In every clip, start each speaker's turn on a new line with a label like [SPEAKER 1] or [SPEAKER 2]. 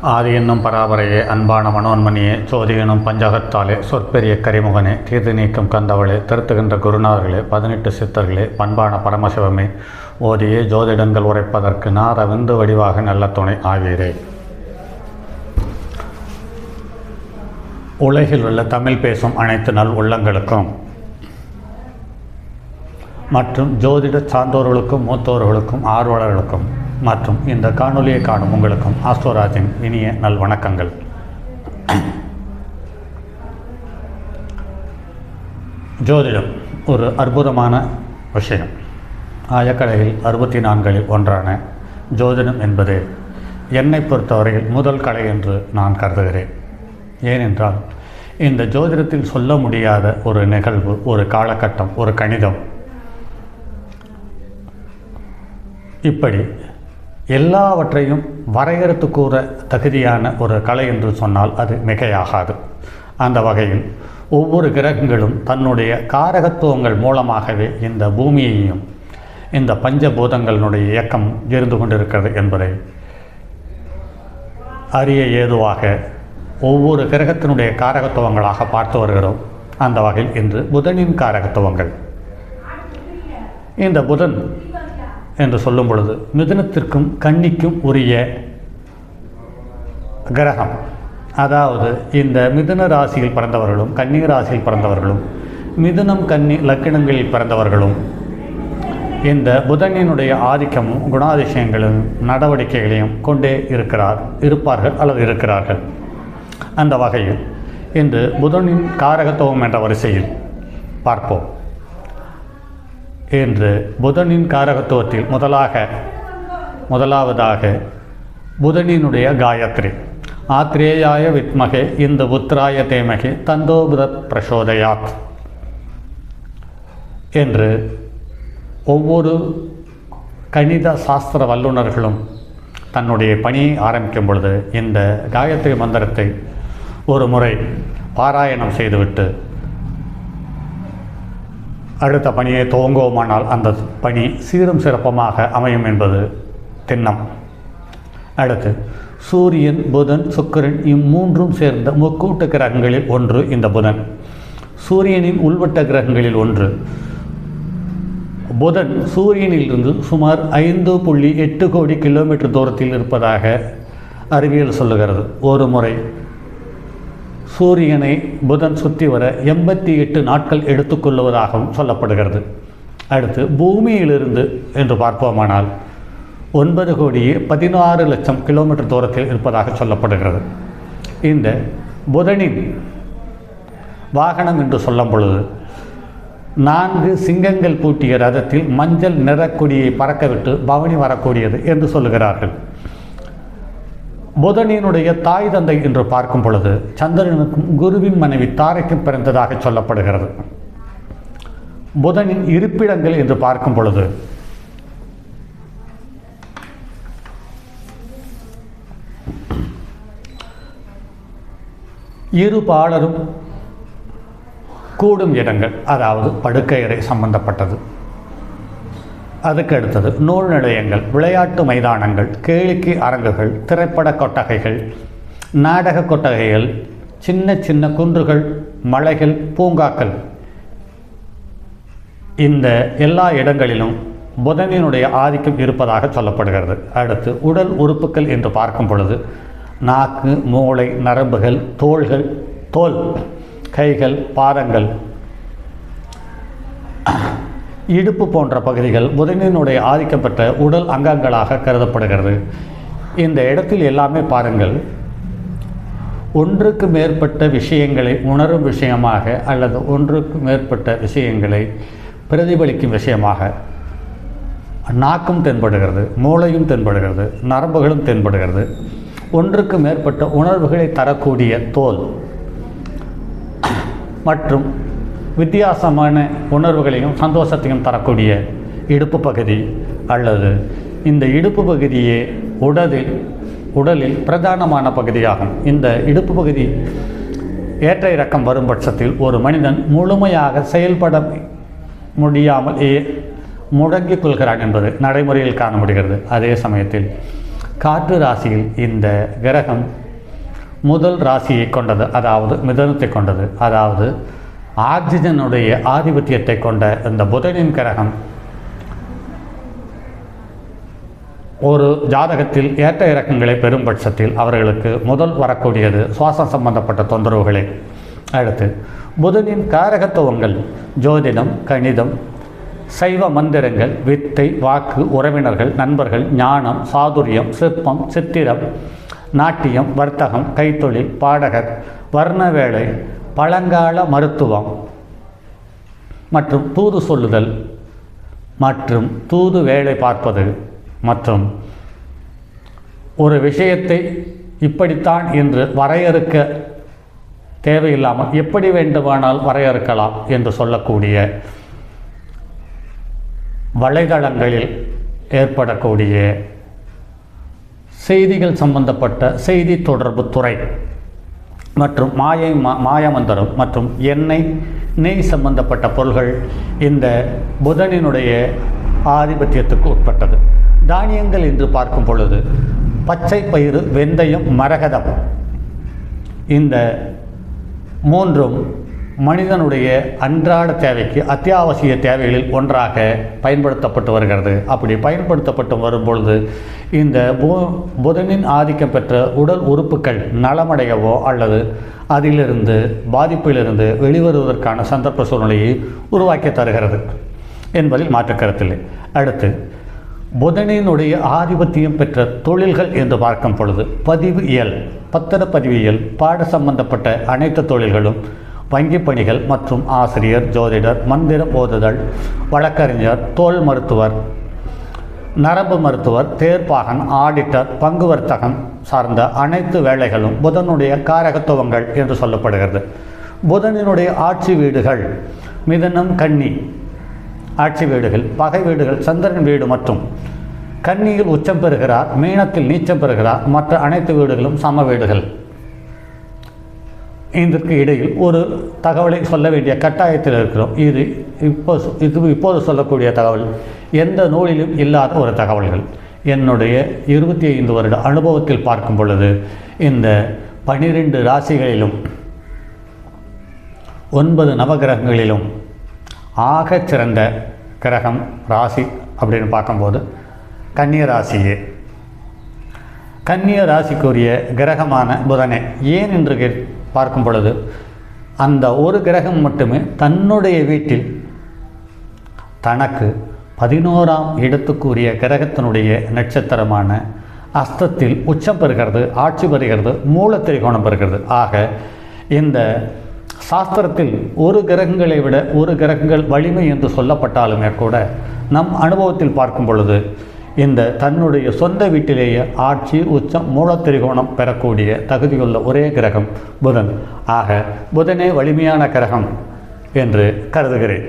[SPEAKER 1] ஆதி என்னும் பராபரையே அன்பான மனோன்மணியே சோதி எனும் பஞ்சகத்தாலே சொற்பெரிய கரிமுகனே தீர்த்து நீக்கம் கந்தவளே திருத்துகின்ற குருநாதர்களே பதினெட்டு சித்தர்களே பண்பான பரமசிவமே ஓதியே ஜோதிடங்கள் உரைப்பதற்கு நார விந்து வடிவாக நல்ல துணை ஆவீரே. உலகில் உள்ள தமிழ் பேசும் அனைத்து நல் உள்ளங்களுக்கும் மற்றும் ஜோதிட சார்ந்தோர்களுக்கும் மூத்தோர்களுக்கும் ஆர்வலர்களுக்கும் மற்றும் இந்த காணொலியை காணும் உங்களுக்கும் ஆஸ்ட்ரோராஜின் இனிய நல்வணக்கங்கள் ஜோதிடம் ஒரு அற்புதமான விஷயம். ஆயக்கலையில் அறுபத்தி நான்களில் ஒன்றான ஜோதிடம் என்பது என்னை பொறுத்தவரையில் முதல் கலை என்று நான் கருதுகிறேன். ஏனென்றால் இந்த ஜோதிடத்தில் சொல்ல முடியாத ஒரு நிகழ்வு ஒரு காலகட்டம் ஒரு கணிதம். இப்படி எல்லாவற்றையும் வரையறுத்து கூற தகுதியான ஒரு கலை என்று சொன்னால் அது மிகையாகாது. அந்த வகையில் ஒவ்வொரு கிரகங்களும் தன்னுடைய காரகத்துவங்கள் மூலமாகவே இந்த பூமியையும் இந்த பஞ்சபூதங்களினுடைய இயக்கம் இருந்து கொண்டிருக்கிறது என்பதை அறிய ஏதுவாக ஒவ்வொரு கிரகத்தினுடைய காரகத்துவங்களாக பார்த்து வருகிறோம். அந்த வகையில் இன்று புதனின் காரகத்துவங்கள். இந்த புதன் என்று சொல்லும் பொழுது மிதுனத்திற்கும் கன்னிக்கும் உரிய கிரகம். அதாவது இந்த மிதுன ராசியில் பிறந்தவர்களும் கன்னி ராசியில் பிறந்தவர்களும் மிதுனம் கன்னி லக்கினங்களில் பிறந்தவர்களும் இந்த புதனினுடைய ஆதிக்கமும் குணாதிசயங்களும் நடவடிக்கைகளையும் கொண்டே இருக்கிறார் இருப்பார்கள் அல்லது இருக்கிறார்கள். அந்த வகையில் இன்று புதனின் காரகத்துவம் என்ற வரிசையில் பார்ப்போம். என்று புதனின் காரகத்துவத்தில் முதலாக முதலாவதாக புதனினுடைய காயத்ரி. ஆத்ரேயாய வித்மகே இந்த புத்திராய தேமகே தந்தோபுத பிரசோதயாத் என்று ஒவ்வொரு கணித சாஸ்திர வல்லுநர்களும் தன்னுடைய பணியை ஆரம்பிக்கும் பொழுது இந்த காயத்ரி மந்திரத்தை ஒரு முறை பாராயணம் செய்துவிட்டு அடுத்த பணியை துவங்குவோமானால் அந்த பணி சீரும் சிறப்பமாக அமையும் என்பது திண்ணம். அடுத்து சூரியன் புதன் சுக்கிரன் இம்மூன்றும் சேர்ந்த முக்கூட்டு கிரகங்களில் ஒன்று இந்த புதன். சூரியனின் உள்வட்ட கிரகங்களில் ஒன்று. புதன் சூரியனிலிருந்து சுமார் ஐந்து புள்ளி எட்டு கோடி கிலோமீட்டர் தூரத்தில் இருப்பதாக அறிவியல் சொல்லுகிறது. ஒரு முறை சூரியனை புதன் சுற்றி வர எண்பத்தி எட்டு நாட்கள் எடுத்துக்கொள்வதாகவும் சொல்லப்படுகிறது. அடுத்து பூமியிலிருந்து என்று பார்ப்போமானால் ஒன்பது கோடியே பதினாறு லட்சம் கிலோமீட்டர் தூரத்தில் இருப்பதாக சொல்லப்படுகிறது. இந்த புதனின் வாகனம் என்று சொல்லும் பொழுது நான்கு சிங்கங்கள் பூட்டிய ரதத்தில் மஞ்சள் நிறக்கொடியை பறக்கவிட்டு பவனி வரக்கூடியது என்று சொல்லுகிறார்கள். புதனினுடைய தாய் தந்தை என்று பார்க்கும் பொழுது சந்திரனுக்கும் குருவின் மனைவி தாரைக்கும் பிறந்ததாக சொல்லப்படுகிறது. புதனின் இருப்பிடங்கள் என்று பார்க்கும் பொழுது இரு பாலரும் கூடும் இடங்கள் அதாவது படுக்கையறை சம்பந்தப்பட்டது. அதுக்கு அடுத்தது நூல் நிலையங்கள் விளையாட்டு மைதானங்கள் கேளிக்கை அரங்குகள் திரைப்பட கொட்டகைகள் நாடக கொட்டகைகள் சின்ன சின்ன குன்றுகள் மலைகள் பூங்காக்கள். இந்த எல்லா இடங்களிலும் புதனினுடைய ஆதிக்கம் இருப்பதாக சொல்லப்படுகிறது. அடுத்து உடல் உறுப்புகள் என்று பார்க்கும் பொழுது நாக்கு மூளை நரம்புகள் தோள்கள் தோல் கைகள் பாதங்கள் இடுப்பு போன்ற பகுதிகள் புதனினுடைய ஆதிக்கம் பெற்ற உடல் அங்கங்களாக கருதப்படுகிறது. இந்த இடத்தில் எல்லாமே பாருங்கள். ஒன்றுக்கு மேற்பட்ட விஷயங்களை உணரும் விஷயமாக அல்லது ஒன்றுக்கு மேற்பட்ட விஷயங்களை பிரதிபலிக்கும் விஷயமாக நாக்கும் தென்படுகிறது மூளையும் தென்படுகிறது நரம்புகளும் தென்படுகிறது. ஒன்றுக்கு மேற்பட்ட உணர்வுகளை தரக்கூடிய தோல் மற்றும் வித்தியாசமான உணர்வுகளையும் சந்தோஷத்தையும் தரக்கூடிய இடுப்பு பகுதி அல்லது இந்த இடுப்பு பகுதியே உடலில் உடலில் பிரதானமான பகுதியாகும். இந்த இடுப்பு பகுதி ஏற்ற இறக்கம் வரும் பட்சத்தில் ஒரு மனிதன் முழுமையாக செயல்பட முடியாமல் ஏ முடங்கிக் கொள்கிறான் என்பது நடைமுறையில் காண முடிகிறது. அதே சமயத்தில் காற்று ராசியில் இந்த கிரகம் முதல் ராசியை கொண்டது அதாவது மிதனத்தை கொண்டது. அதாவது ஆக்சிஜனுடைய ஆதிபத்தியத்தை கொண்ட இந்த புதனின் கிரகம் ஒரு ஜாதகத்தில் ஏற்ற இறக்கங்களை பெரும் பட்சத்தில் அவர்களுக்கு முதல் வரக்கூடியது சுவாசம் சம்பந்தப்பட்ட தொந்தரவுகளே அடுத்து புதனின் காரகத்துவங்கள் ஜோதிடம் கணிதம் சைவ மந்திரங்கள் வித்தை வாக்கு உறவினர்கள் நண்பர்கள் ஞானம் சாதுரியம் சிற்பம் சித்திரம் நாட்டியம் வர்த்தகம் கைத்தொழில் பாடகர் வர்ண வேலை பழங்கால மருத்துவம் மற்றும் தூது சொல்லுதல் மற்றும் தூது வேலை பார்ப்பது மற்றும் ஒரு விஷயத்தை இப்படித்தான் என்று வரையறுக்க தேவையில்லாமல் எப்படி வேண்டுமானால் வரையறுக்கலாம் என்று சொல்லக்கூடிய வலைதளங்களில் ஏற்படக்கூடிய செய்திகள் சம்பந்தப்பட்ட செய்தி தொடர்பு துறை. மற்றும் மாயை மா மாயமந்திரம் மற்றும் எண்ணெய் நெய் சம்பந்தப்பட்ட பொருள்கள் இந்த புதனினுடைய ஆதிபத்தியத்துக்கு உட்பட்டது. தானியங்கள் என்று பார்க்கும் பொழுது பச்சை பயிறு வெந்தயம் மரகதம் இந்த மூன்றும் மனிதனுடைய அன்றாட தேவைக்கு அத்தியாவசிய தேவைகளில் ஒன்றாக பயன்படுத்தப்பட்டு வருகிறது. அப்படி பயன்படுத்தப்பட்டு வரும்பொழுது இந்த பு புதனின் ஆதிக்கம் பெற்ற உடல் உறுப்புகள் நலமடையவோ அல்லது அதிலிருந்து பாதிப்பிலிருந்து வெளிவருவதற்கான சந்தர்ப்ப சூழ்நிலையை உருவாக்கி தருகிறது என்பதில் மாற்றுக்கருத்தில்லை. அடுத்து புதனினுடைய ஆதிபத்தியம் பெற்ற தொழில்கள் என்று பார்க்கும் பொழுது பதிவு இயல் பத்திரப்பதிவியல் பாட சம்பந்தப்பட்ட அனைத்து தொழில்களும் வங்கிப் பணிகள் மற்றும் ஆசிரியர் ஜோதிடர் மந்திர போதுதல் வழக்கறிஞர் தோல் மருத்துவர் நரம்பு மருத்துவர் தேர்ப்பாகன் ஆடிட்டர் பங்கு வர்த்தகம் சார்ந்த அனைத்து வேலைகளும் புதனுடைய காரகத்துவங்கள் என்று சொல்லப்படுகிறது. புதனினுடைய ஆட்சி வீடுகள் மிதனம் கன்னி ஆட்சி வீடுகள் பகை வீடுகள் சந்திரன் வீடு மற்றும் கன்னியில் உச்சம் பெறுகிறார் மீனத்தில் நீச்சம் பெறுகிறார் மற்ற அனைத்து வீடுகளும் சம வீடுகள். இதற்கு இடையில் ஒரு தகவலை சொல்ல வேண்டிய கட்டாயத்தில் இருக்கிறோம். இது இப்போ இது இப்போது சொல்லக்கூடிய தகவல். எந்த நூலிலும் இல்லாத ஒரு தகவல்கள். என்னுடைய இருபத்தி ஐந்து வருட அனுபவத்தில் பார்க்கும் பொழுது இந்த பனிரெண்டு ராசிகளிலும் ஒன்பது நவகிரகங்களிலும் ஆக சிறந்த கிரகம் ராசி அப்படின்னு பார்க்கும்போது கன்னிய ராசியே. கன்னிய ராசிக்குரிய கிரகமான புதனை ஏன் என்று கே பார்க்கும் பொழுது அந்த ஒரு கிரகம் மட்டுமே தன்னுடைய வீட்டில் தனக்கு பதினோராம் இடத்துக்குரிய கிரகத்தினுடைய நட்சத்திரமான அஸ்தத்தில் உச்சம் பெறுகிறது ஆட்சி பெறுகிறது மூல திரிகோணம் பெறுகிறது. ஆக இந்த சாஸ்திரத்தில் ஒரு கிரகங்களை விட ஒரு கிரகங்கள் வலிமை என்று சொல்லப்பட்டாலுமே கூட நம் அனுபவத்தில் பார்க்கும் பொழுது இந்த தன்னுடைய சொந்த வீட்டிலேயே ஆட்சி உச்சம் மூலத்திரிகோணம் பெறக்கூடிய தகுதியுள்ள ஒரே கிரகம் புதன். ஆக புதனே வலிமையான கிரகம் என்று கருதுகிறேன்.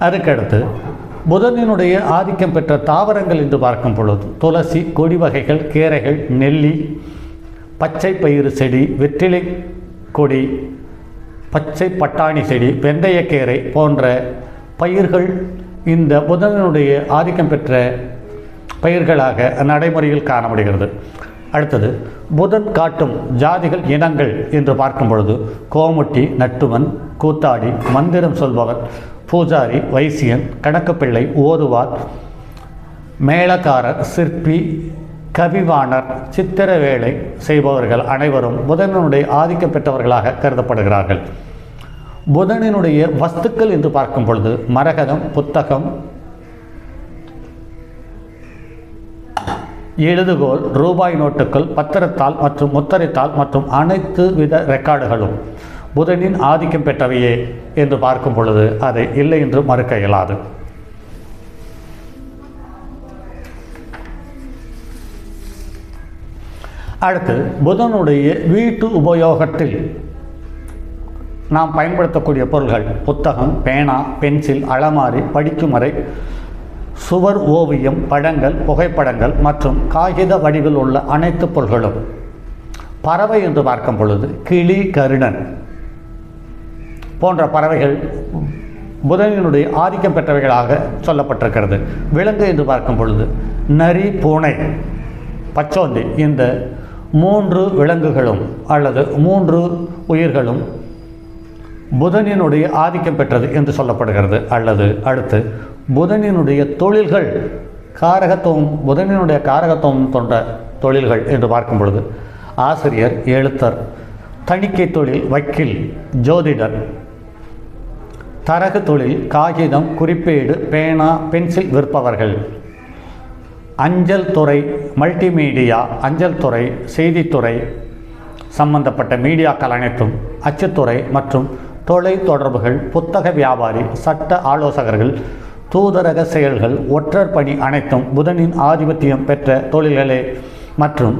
[SPEAKER 1] அதுக்கடுத்து புதனினுடைய ஆதிக்கம் பெற்ற தாவரங்கள் என்று பார்க்கும் பொழுது துளசி கொடி வகைகள் கீரைகள் நெல்லி பச்சை பயிறு செடி வெற்றிலை கொடி பச்சை பட்டாணி செடி வெந்தயக்கீரை போன்ற பயிர்கள் இந்த புதனுடைய ஆதிக்கம் பெற்ற பயிர்களாக நடைமுறையில் காணப்படுகிறது. அடுத்தது புதன் காட்டும் ஜாதிகள் இனங்கள் என்று பார்க்கும் பொழுது கோமுட்டி நட்டுவன் கூத்தாடி மந்திரம் சொல்பவர் பூஜாரி வைசியன் கணக்குப்பிள்ளை ஓதுவார் மேளக்காரர் சிற்பி கவிவாணர் சித்திர வேலை செய்பவர்கள் அனைவரும் புதனுடைய ஆதிக்கம் பெற்றவர்களாக கருதப்படுகிறார்கள். புதனினுடைய வஸ்துக்கள் என்று பார்க்கும் பொழுது மரகதம் புத்தகம் எழுதுகோல் ரூபாய் நோட்டுகள் பத்திரத்தாள் மற்றும் முத்திரைத்தாள் மற்றும் அனைத்து வித ரெக்கார்டுகளும் புதனின் ஆதிக்கம் பெற்றவையே என்று பார்க்கும் பொழுது அதை இல்லை என்று மறுக்க இயலாது. அடுத்து புதனுடைய வீட்டு உபயோகத்தில் நாம் பயன்படுத்தக்கூடிய பொருள்கள் புத்தகம் பேனா பென்சில் அலமாரி படிக்குமறை சுவர் ஓவியம் படங்கள் புகைப்படங்கள் மற்றும் காகித வடிவில் உள்ள அனைத்து பொருள்களும். பறவை என்று பார்க்கும் பொழுது கிளி கருடன் போன்ற பறவைகள் புதனினுடைய ஆதிக்கம் பெற்றவைகளாக சொல்லப்பட்டிருக்கிறது. விலங்கு என்று பார்க்கும் பொழுது நரி பூனை பச்சோந்தி இந்த மூன்று விலங்குகளும் அல்லது மூன்று உயிர்களும் புதனினுடைய ஆதிக்கம் பெற்றது என்று சொல்லப்படுகிறது. அல்லது அடுத்து புதனினுடைய தொழில்கள் காரகத்துவம் புதனினுடைய காரகத்துவம் கொண்ட தொழில்கள் என்று பார்க்கும் பொழுது ஆசிரியர் எழுத்தர் தணிக்கை தொழில் வக்கீல் ஜோதிடர் தரகு தொழில் காகிதம் குறிப்பேடு பேனா பென்சில் விற்பவர்கள் அஞ்சல் துறை மல்டிமீடியா அஞ்சல் துறை செய்தித்துறை சம்பந்தப்பட்ட மீடியாக்கள் அனைத்தும் அச்சுத்துறை மற்றும் தொலை தொடர்புகள் புத்தக வியாபாரி சட்ட ஆலோசகர்கள் தூதரக செயல்கள் ஒற்றர் பணி அனைத்தும் புதனின் ஆதிபத்தியம் பெற்ற தொழில்களே. மற்றும்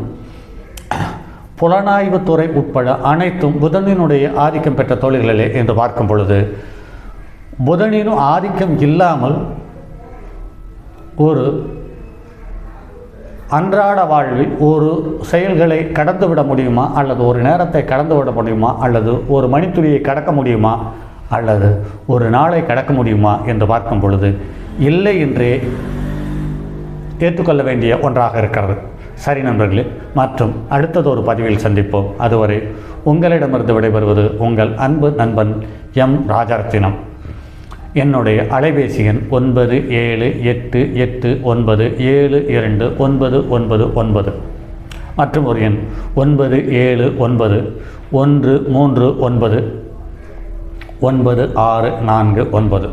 [SPEAKER 1] புலனாய்வுத்துறை உட்பட அனைத்தும் புதனினுடைய ஆதிக்கம் பெற்ற தொழில்களே என்று பார்க்கும் பொழுது புதனின் ஆதிக்கம் இல்லாமல் ஒரு அன்றாட வாழ்வில் ஒரு செயல்களை கடந்து விட முடியுமா? அல்லது ஒரு நேரத்தை கடந்து விட முடியுமா? அல்லது ஒரு மணித்துளியை கடக்க முடியுமா? அல்லது ஒரு நாளை கடக்க முடியுமா? என்று பார்க்கும் பொழுது இல்லை என்றே ஏற்றுக்கொள்ள வேண்டிய ஒன்றாக இருக்கிறது. சரி நண்பர்களே மற்றும் அடுத்தது ஒரு பதிவில் சந்திப்போம். அதுவரை உங்களிடமிருந்து விடைபெறுவது உங்கள் அன்பு நண்பன் எம். ராஜரத்தினம். என்னுடைய அலைபேசி எண் ஒன்பது ஏழு எட்டு எட்டு ஒன்பது ஏழு இரண்டு ஒன்பது ஒன்பது ஒன்பது. மற்றும் ஒரு எண் ஒன்பது ஏழு ஒன்பது ஒன்று மூன்று ஒன்பது ஒன்பது ஆறு நான்கு ஒன்பது.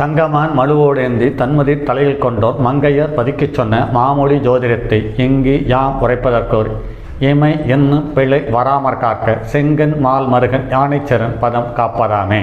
[SPEAKER 1] தங்கமான் மழுவோடேந்தி தன்மதி தலையில் கொண்டோர் மங்கையர் பதுக்கிச் சொன்ன மாமொழி ஜோதிடத்தை இங்கு யாம் உரைப்பதற்கோர். இமை என்னும் பிழை வராமற் காக்க செங்கன் மால் மருகன் யானைச்சரன் பதம் காப்பதாமே.